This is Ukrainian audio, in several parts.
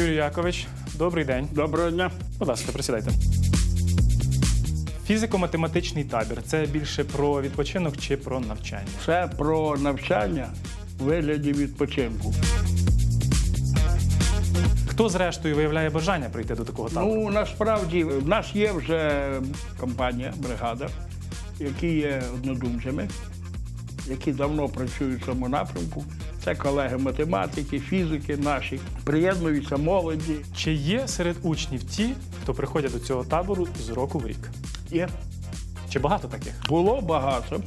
Юрій Якович, добрий день. Доброго дня. Будь ласка, присідайте. Фізико-математичний табір це більше про відпочинок чи про навчання? Це про навчання в вигляді відпочинку. Хто зрештою виявляє бажання прийти до такого табору? Ну насправді в нас є вже компанія, бригада, які є однодумцями, які давно працюють в цьому напрямку. Це колеги математики, фізики наші. Приєднуються молоді. Чи є серед учнів ті, хто приходять до цього табору з року в рік? Є. Чи багато таких? Було багато.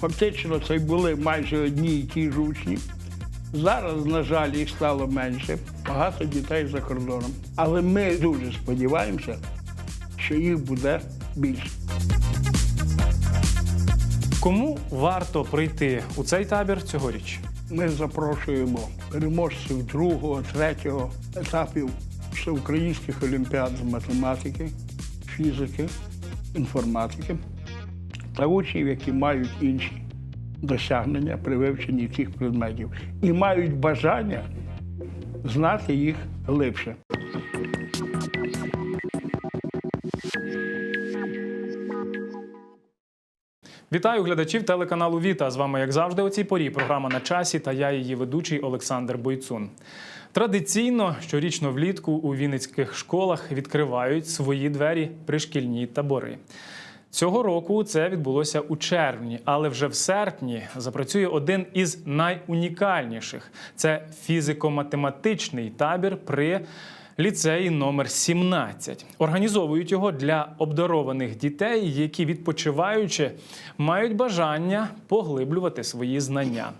Фактично, це були майже одні і ті ж учні. Зараз, на жаль, їх стало менше. Багато дітей за кордоном. Але ми дуже сподіваємося, що їх буде більше. Кому варто прийти у цей табір цьогоріч? Ми запрошуємо переможців другого, третього етапів всеукраїнських олімпіад з математики, фізики, інформатики та учнів, які мають інші досягнення при вивченні цих предметів і мають бажання знати їх глибше. Вітаю глядачів телеканалу Віта. З вами, як завжди, у цій порі програма на часі та я її ведучий Олександр Бойцун. Традиційно щорічно влітку у вінницьких школах відкривають свої двері пришкільні табори. Цього року це відбулося у червні, але вже в серпні запрацює один із найунікальніших це фізико-математичний табір при ліцеї номер 17. Організовують його для обдарованих дітей, які відпочиваючи мають бажання поглиблювати свої знання.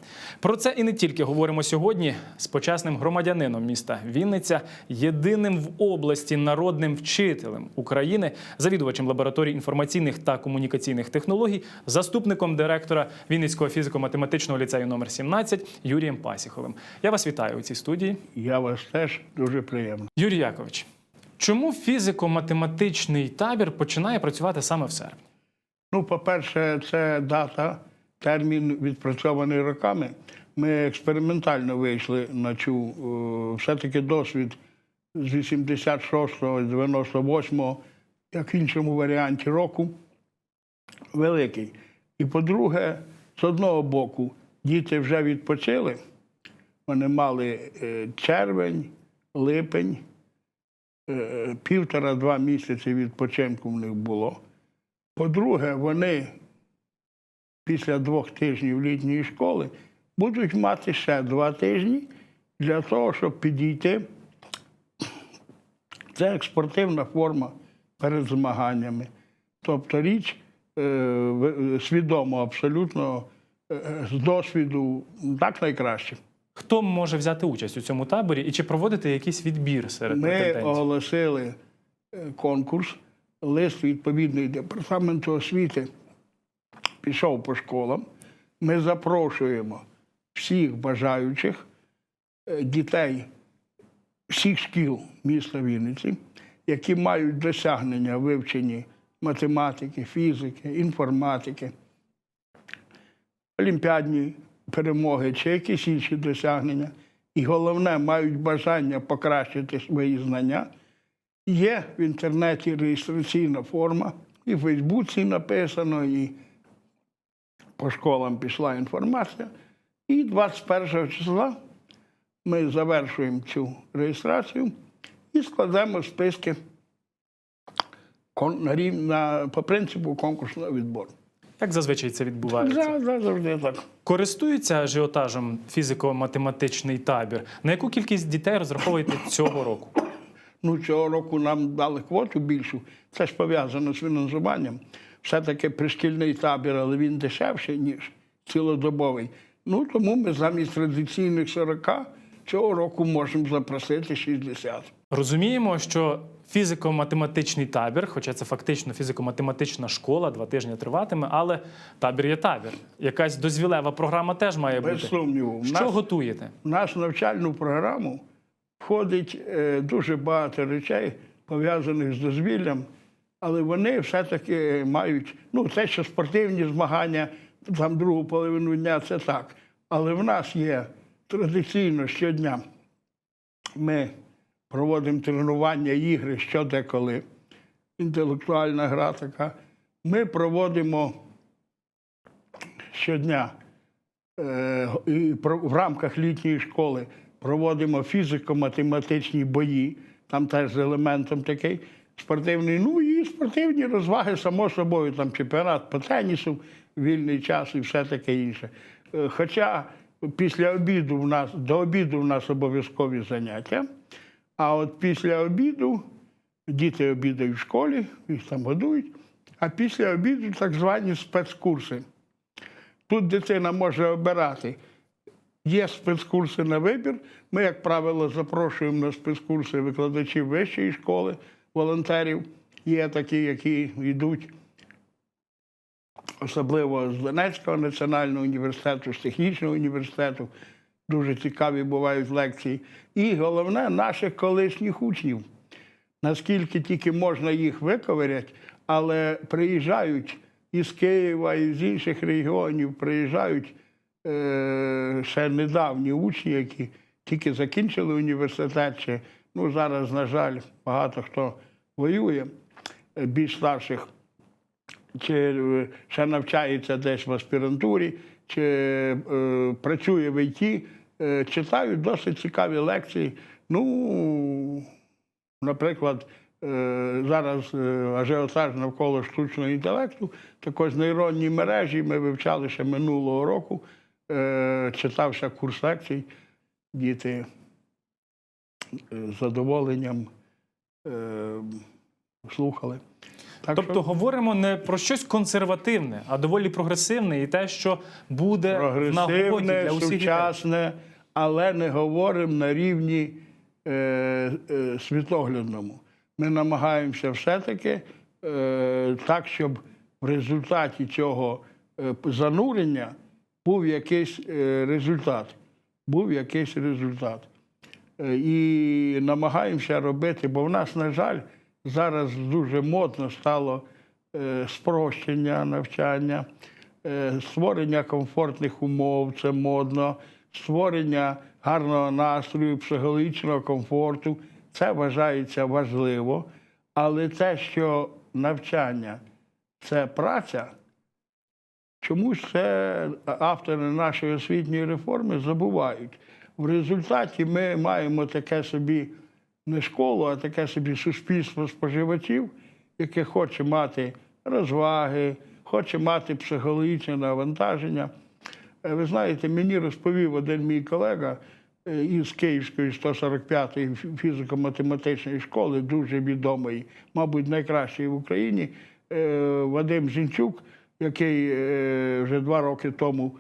Про це і не тільки говоримо сьогодні з почесним громадянином міста Вінниця, єдиним в області народним вчителем України, завідувачем лабораторії інформаційних та комунікаційних технологій, заступником директора Вінницького фізико-математичного ліцею номер 17 Юрієм Пасіховим. Я вас вітаю у цій студії. Я вас теж дуже приємно. Юрій Якович, чому фізико-математичний табір починає працювати саме в серпні? Ну, по-перше, це дата, термін відпрацьований роками. Ми експериментально вийшли на цю е, все-таки досвід з 86-го, 98-го, як іншому варіанті року, великий. І по-друге, з одного боку, діти вже відпочили, вони мали е, червень, липень, півтора-два місяці відпочинку в них було. По-друге, вони після двох тижнів літньої школи будуть мати ще два тижні для того, щоб підійти. Це як спортивна форма перед змаганнями. Тобто річ е, свідомо, абсолютно е, з досвіду так найкраще. Хто може взяти участь у цьому таборі і чи проводити якийсь відбір серед Ми претендентів? оголосили е, конкурс, лист відповідний департаменту освіти пішов по школам. Ми запрошуємо всіх бажаючих е, дітей всіх шкіл міста Вінниці, які мають досягнення в вивченні математики, фізики, інформатики, олімпіадні перемоги чи якісь інші досягнення. І головне, мають бажання покращити свої знання. Є в інтернеті реєстраційна форма, і в Фейсбуці написано, і по школам пішла інформація. І 21 числа ми завершуємо цю реєстрацію і складемо списки на по принципу конкурсного відбору. Як зазвичай це відбувається? За- Завжди так. Користується ажіотажем фізико-математичний табір. На яку кількість дітей розраховуєте цього року? Ну, цього року нам дали квоту більшу. Це ж пов'язано з фінансуванням. Все-таки пришкільний табір, але він дешевший, ніж цілодобовий. Ну, тому ми замість традиційних 40 цього року можемо запросити 60. Розуміємо, що фізико-математичний табір, хоча це фактично фізико-математична школа, два тижні триватиме, але табір є табір. Якась дозвілева програма теж має Без бути. сумніву. Що нас, готуєте? в нашу навчальну програму входить е, дуже багато речей, пов'язаних з дозвіллям, але вони все-таки мають, ну, те, що спортивні змагання, там другу половину дня це так. Але в нас є традиційно щодня ми проводимо тренування, ігри, що де коли. Інтелектуальна гра така. Ми проводимо щодня е, в рамках літньої школи проводимо фізико-математичні бої, там теж з елементом такий спортивний. Ну і спортивні розваги, само собою, там чемпіонат по тенісу, вільний час і все таке інше. Е, Хоча після обіду в нас до обіду в нас обов'язкові заняття, а от після обіду діти обідають в школі, їх там годують, а після обіду так звані спецкурси. Тут дитина може обирати. Є спецкурси на вибір. Ми, як правило, запрошуємо на спецкурси викладачів вищої школи, волонтерів. Є такі, які йдуть, особливо з Донецького національного університету, з технічного університету. Дуже цікаві бувають лекції. І головне, наших колишніх учнів. Наскільки тільки можна їх виковиряти, але приїжджають із Києва, і з інших регіонів, приїжджають е, ще недавні учні, які тільки закінчили університет, чи ну, зараз, на жаль, багато хто воює, е, більш старших, чи е, ще навчається десь в аспірантурі, чи е, працює в ІТ, читають досить цікаві лекції. Ну, Наприклад, е, зараз е, ажіотаж навколо штучного інтелекту, також нейронні мережі ми вивчали ще минулого року, е, читався курс лекцій, діти е, з задоволенням е, слухали. Так Тобто що говоримо не про щось консервативне, а доволі прогресивне і те, що буде в нагоді для усіх сучасне, але не говоримо на рівні е, е, світоглядному. Ми намагаємося все-таки е, так, щоб в результаті цього е, занурення був якийсь е, результат. Був якийсь результат. Е, І намагаємося робити, бо в нас, на жаль, зараз дуже модно стало е, спрощення навчання, е, створення комфортних умов, це модно, створення гарного настрою, психологічного комфорту. Це вважається важливо. Але те, що навчання це праця, Чомусь це автори нашої освітньої реформи забувають. В результаті ми маємо таке собі не школу, а таке собі суспільство споживачів, яке хоче мати розваги, хоче мати психологічне навантаження. Е, Ви знаєте, мені розповів один мій колега е, із Київської 145-ї фізико-математичної школи, дуже відомої, мабуть, найкращої в Україні, е, Вадим Зінчук, який вже два роки тому,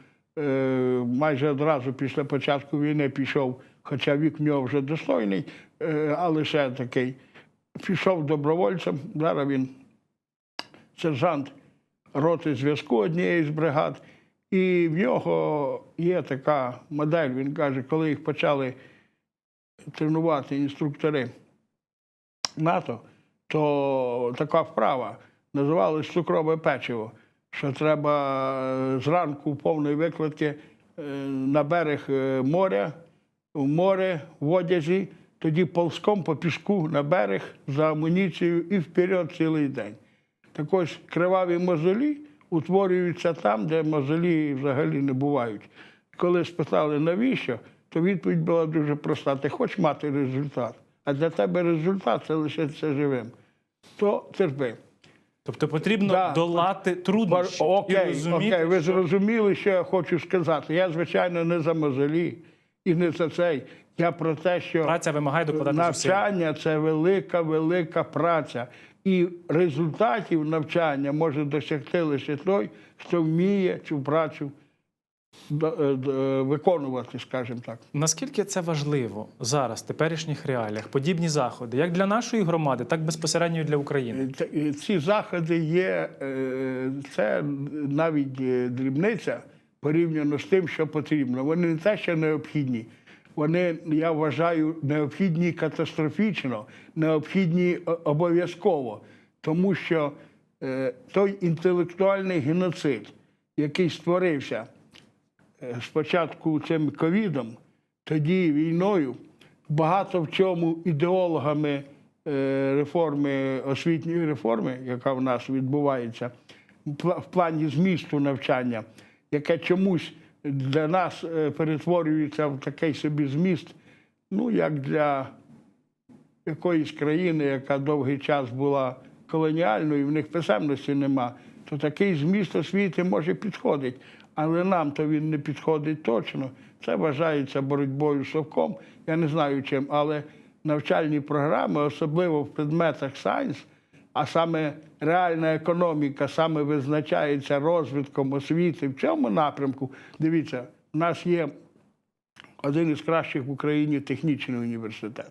майже одразу після початку війни пішов, хоча вік в нього вже достойний, але ще такий, пішов добровольцем. Зараз він сержант роти зв'язку однієї з бригад. І в нього є така модель. Він каже, коли їх почали тренувати інструктори НАТО, то така вправа називалась цукрове печиво, що треба зранку в повної викладки е, на берег е, моря, в море в одязі, тоді ползком по піску на берег за амуніцією і вперед цілий день. Так ось криваві мозолі утворюються там, де мозолі взагалі не бувають. Коли спитали, навіщо, то відповідь була дуже проста: ти хочеш мати результат, а для тебе результат це лишитися живим. То терпи. Тобто потрібно Да. долати труднощі і Окей, розуміти, окей, ви що зрозуміли, що я хочу сказати. Я, звичайно, не за мозолі і не за цей. Я про те, що праця вимагає докладати навчання це велика, велика праця. І результатів навчання може досягти лише той, хто вміє цю працю е, е, виконувати, скажімо так. Наскільки це важливо зараз, в теперішніх реаліях, подібні заходи, як для нашої громади, так безпосередньо і для України? Е, Ці заходи є, це навіть дрібниця порівняно з тим, що потрібно. Вони не те, що необхідні. Вони, я вважаю, необхідні катастрофічно, необхідні обов'язково. Тому що е, той інтелектуальний геноцид, який створився е, спочатку цим ковідом, тоді війною, багато в чому ідеологами е, реформи, освітньої реформи, яка в нас відбувається, в плані змісту навчання, яке чомусь для нас е, перетворюється в такий собі зміст, ну як для якоїсь країни, яка довгий час була колоніальною, в них писемності нема, то такий зміст освіти може підходить. Але нам то він не підходить точно. Це вважається боротьбою з совком. Я не знаю чим, але навчальні програми, особливо в предметах сайенс, а саме реальна економіка, саме визначається розвитком освіти в цьому напрямку. Дивіться, у нас є один із кращих в Україні технічний університет.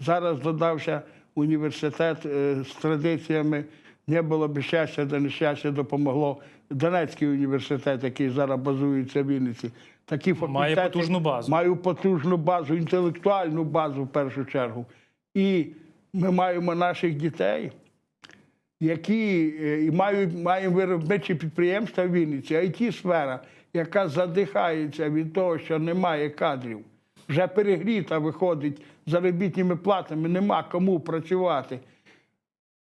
Зараз додався університет е, з традиціями. Не було б щастя, де нещастя допомогло. Донецький університет, який зараз базується в Вінниці. Такі Має потужну базу. Маю потужну базу, інтелектуальну базу в першу чергу. І ми маємо наших дітей, які е, мають, маємо виробничі підприємства в Вінниці, it сфера, яка задихається від того, що немає кадрів. Вже перегріта виходить заробітними платами, нема кому працювати.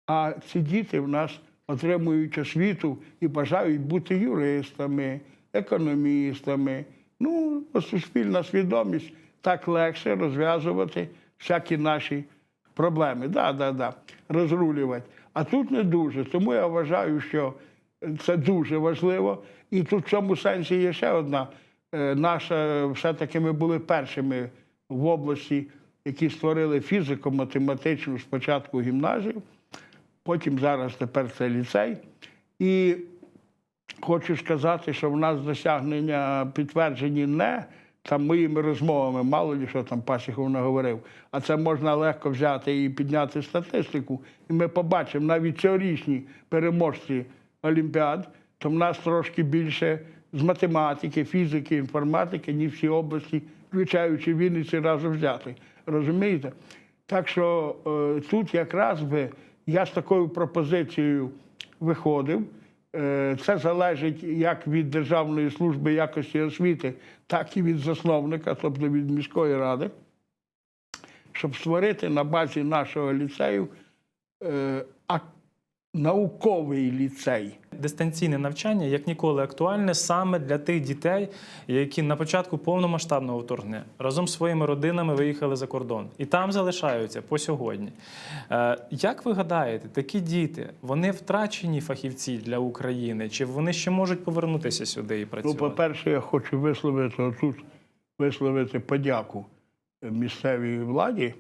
А ці діти в нас отримують освіту і бажають бути юристами, економістами. Ну, суспільна свідомість так легше розв'язувати всякі наші проблеми. Да, да, да, розрулювати. А тут не дуже. Тому я вважаю, що це дуже важливо. І тут в цьому сенсі є ще одна. Е, Наша, все-таки ми були першими в області, які створили фізико-математичну спочатку гімназію, потім зараз тепер це ліцей. І хочу сказати, що в нас досягнення підтверджені не там моїми розмовами, мало ли що там Пасіхов наговорив, а це можна легко взяти і підняти статистику. І ми побачимо навіть цьогорічні переможці Олімпіад, то в нас трошки більше з математики, фізики, інформатики, ніж всі області, включаючи Вінниці разом взяти. Розумієте? Так що е, тут якраз би я з такою пропозицією виходив. Е, Це залежить як від Державної служби якості освіти, так і від засновника, тобто від міської ради, щоб створити на базі нашого ліцею е, науковий ліцей. Дистанційне навчання як ніколи актуальне саме для тих дітей, які на початку повномасштабного вторгнення разом з своїми родинами виїхали за кордон і там залишаються по сьогодні. Е, Як ви гадаєте, такі діти вони втрачені фахівці для України, чи вони ще можуть повернутися сюди і Ну, по-перше, я хочу висловити отут висловити подяку місцевій владі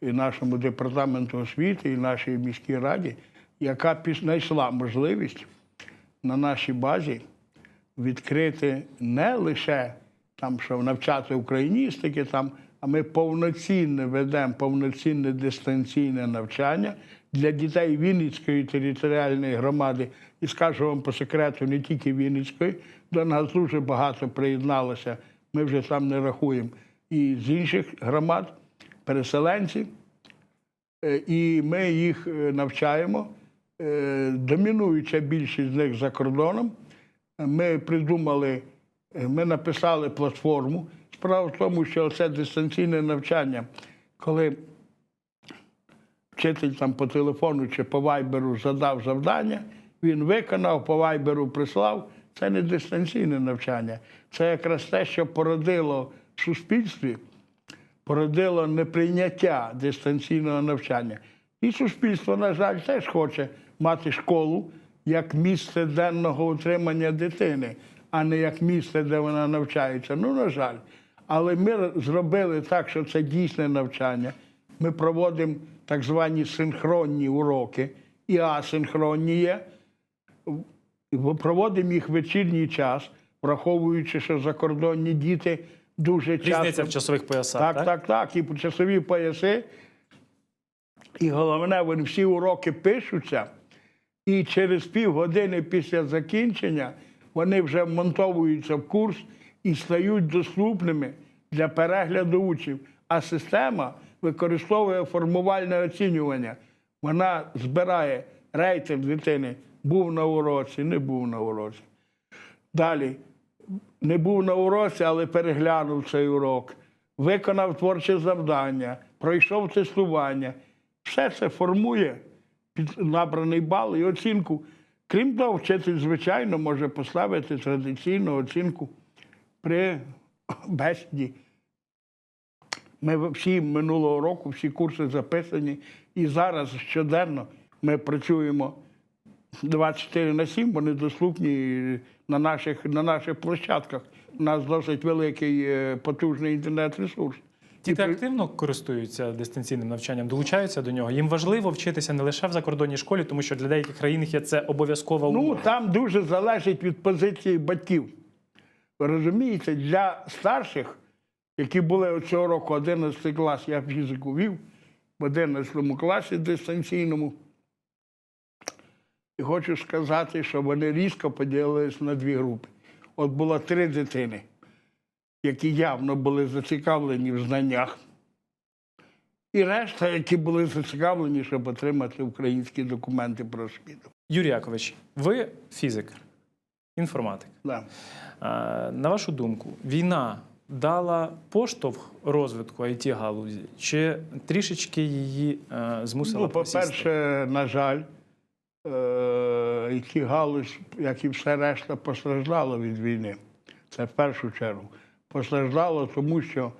і нашому департаменту освіти, і нашій міській раді, яка знайшла можливість на нашій базі відкрити не лише там, що навчати україністики, там, а ми повноцінне ведемо повноцінне дистанційне навчання для дітей Вінницької територіальної громади. І скажу вам по секрету, не тільки Вінницької, до нас дуже багато приєдналося. Ми вже там не рахуємо. І з інших громад, переселенці, Е, і ми їх е, навчаємо. Е, Домінуюча більшість з них за кордоном. Ми придумали, е, ми написали платформу. Справа в тому, що це дистанційне навчання, коли вчитель там по телефону чи по вайберу задав завдання, він виконав, по вайберу прислав. Це не дистанційне навчання. Це якраз те, що породило в суспільстві породило неприйняття дистанційного навчання. І суспільство, на жаль, теж хоче мати школу як місце денного утримання дитини, а не як місце, де вона навчається. Ну, на жаль. Але ми зробили так, що це дійсне навчання. Ми проводимо так звані синхронні уроки і асинхронні є. Проводимо їх в вечірній час, враховуючи, що закордонні діти дуже часто Різниця в часових поясах. так, так, так. І по часові пояси. І головне, вони всі уроки пишуться, і через півгодини після закінчення вони вже вмонтовуються в курс і стають доступними для перегляду учнів. А система використовує формувальне оцінювання. Вона збирає рейтинг дитини. Був на уроці, не був на уроці. Далі не був на уроці, але переглянув цей урок. виконав творче завдання, пройшов тестування. Все це формує набраний бал і оцінку. Крім того, вчитель, звичайно, може поставити традиційну оцінку при бесіді. Ми всі минулого року, всі курси записані, і зараз щоденно ми працюємо 24 на 7, вони доступні на наших, на наших площадках. У нас досить великий е, потужний інтернет-ресурс. Діти активно користуються дистанційним навчанням, долучаються до нього. Їм важливо вчитися не лише в закордонній школі, тому що для деяких країн є це обов'язкова Ну, там дуже залежить від позиції батьків. Розумієте, для старших, які були цього року 11 клас, я фізику вів в 11 класі дистанційному. І хочу сказати, що вони різко поділились на дві групи. От було три дитини, які явно були зацікавлені в знаннях, і решта, які були зацікавлені, щоб отримати українські документи про освіту. Юрій Якович, ви фізик, інформатик. Да. Е, На вашу думку, війна дала поштовх розвитку it галузі чи трішечки її е, змусила Ну, по-перше, на жаль, е, які галузь, як і все решта, постраждало від війни. Це в першу чергу. Постраждало, тому що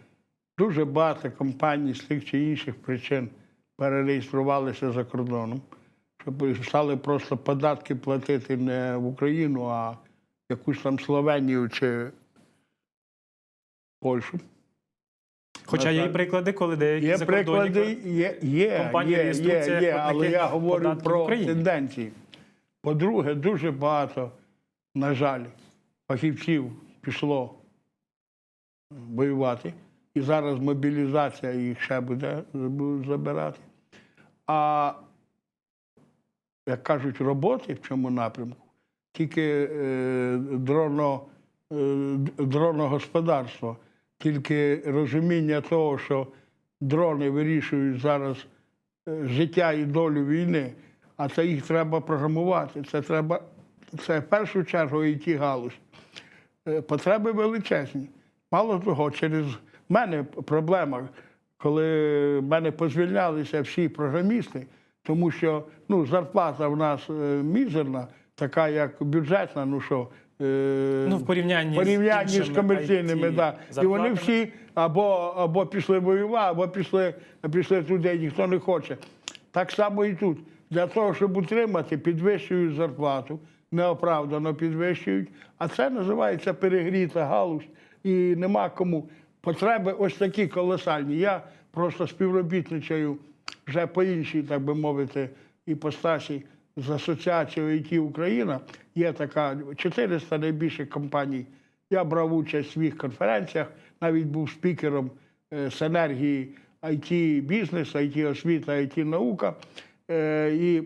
дуже багато компаній з тих чи інших причин перереєструвалися за кордоном, щоб стали просто податки платити не в Україну, а в якусь там Словенію чи Польщу. Хоча є і приклади, коли деякі Є закордонні приклади, є, є, компанії є, є, є, але я говорю про тенденції. По-друге, дуже багато, на жаль, фахівців пішло воювати. І зараз мобілізація їх ще буде забирати. А, як кажуть, роботи в цьому напрямку тільки е, дроно, е, дроногосподарство, тільки розуміння того, що дрони вирішують зараз е, життя і долю війни, а це їх треба програмувати. Це треба, це в першу чергу і ті галузь. Е, Потреби величезні. Мало того, через мене проблема, коли в мене позвільнялися всі програмісти, тому що ну, зарплата в нас е, мізерна, така як бюджетна, ну що. е, Ну, в порівнянні з порівнянні з, іншими комерційними, IT да. і вони всі або, або пішли воювати, або пішли, пішли туди, ніхто не хоче. Так само і тут. Для того, щоб утримати, підвищують зарплату, неоправдано підвищують. А це називається перегріта галузь. І нема кому. Потреби ось такі колосальні. Я просто співробітничаю вже по іншій, так би мовити, іпостасі з асоціацією IT Україна. Є така 400 найбільших компаній. Я брав участь в їх конференціях, навіть був спікером е, з енергії IT бізнес, IT освіта, IT наука. Е, І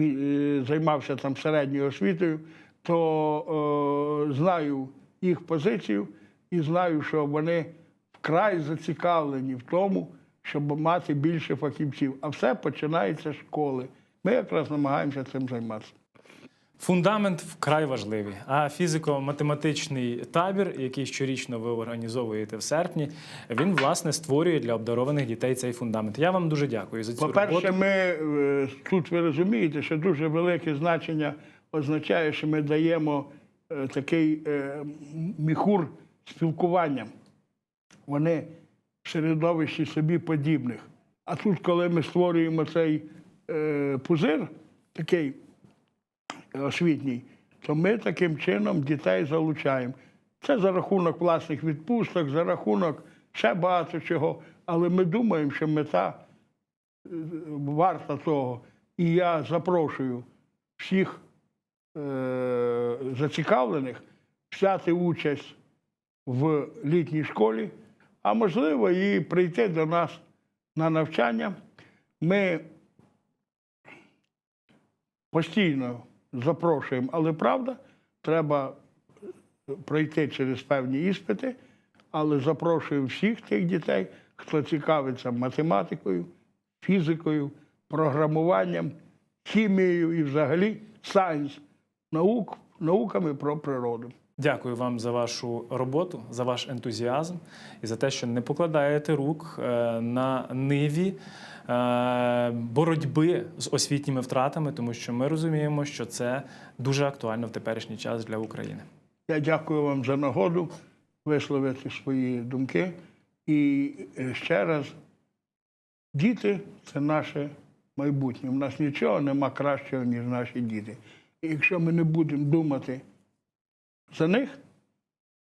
е, займався там середньою освітою, то знаю їх позицію і знаю, що вони вкрай зацікавлені в тому, щоб мати більше фахівців. А все починається з школи. Ми якраз намагаємося цим займатися. Фундамент вкрай важливий. А фізико-математичний табір, який щорічно ви організовуєте в серпні, він власне створює для обдарованих дітей цей фундамент. Я вам дуже дякую за цю По-перше, роботу. ми е, тут ви розумієте, що дуже велике значення означає, що ми даємо такий е, міхур спілкуванням. Вони в середовищі собі подібних. А тут, коли ми створюємо цей е, пузир, такий освітній, то ми таким чином дітей залучаємо. Це за рахунок власних відпусток, за рахунок ще багато чого. Але ми думаємо, що мета е, варта того. І я запрошую всіх е, зацікавлених взяти участь в літній школі, а можливо і прийти до нас на навчання. Ми постійно запрошуємо, але правда, треба пройти через певні іспити, але запрошуємо всіх тих дітей, хто цікавиться математикою, фізикою, програмуванням, хімією і взагалі сайенс, наук, науками про природу. Дякую вам за вашу роботу, за ваш ентузіазм і за те, що не покладаєте рук е, на ниві е, боротьби з освітніми втратами, тому що ми розуміємо, що це дуже актуально в теперішній час для України. Я дякую вам за нагоду висловити свої думки. І е, ще раз, діти це наше майбутнє. У нас нічого нема кращого, ніж наші діти. Якщо ми не будемо думати за них,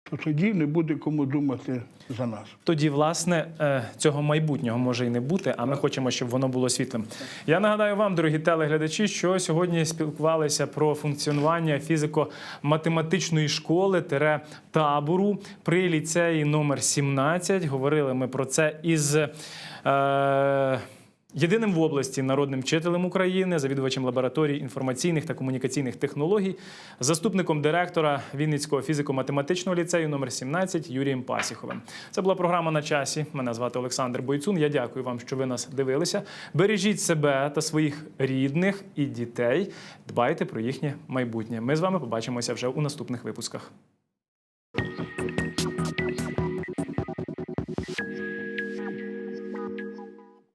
то тоді не буде кому думати за нас. Тоді, власне, е, цього майбутнього може і не бути, а ми хочемо, щоб воно було світлим. Я нагадаю вам, дорогі телеглядачі, що сьогодні спілкувалися про функціонування фізико-математичної школи тире табору при ліцеї номер 17. Говорили ми про це із. Е, Єдиним в області народним вчителем України, завідувачем лабораторії інформаційних та комунікаційних технологій, заступником директора Вінницького фізико-математичного ліцею номер 17 Юрієм Пасіховим. Це була програма на часі. Мене звати Олександр Бойцун. Я дякую вам, що ви нас дивилися. Бережіть себе та своїх рідних і дітей. Дбайте про їхнє майбутнє. Ми з вами побачимося вже у наступних випусках.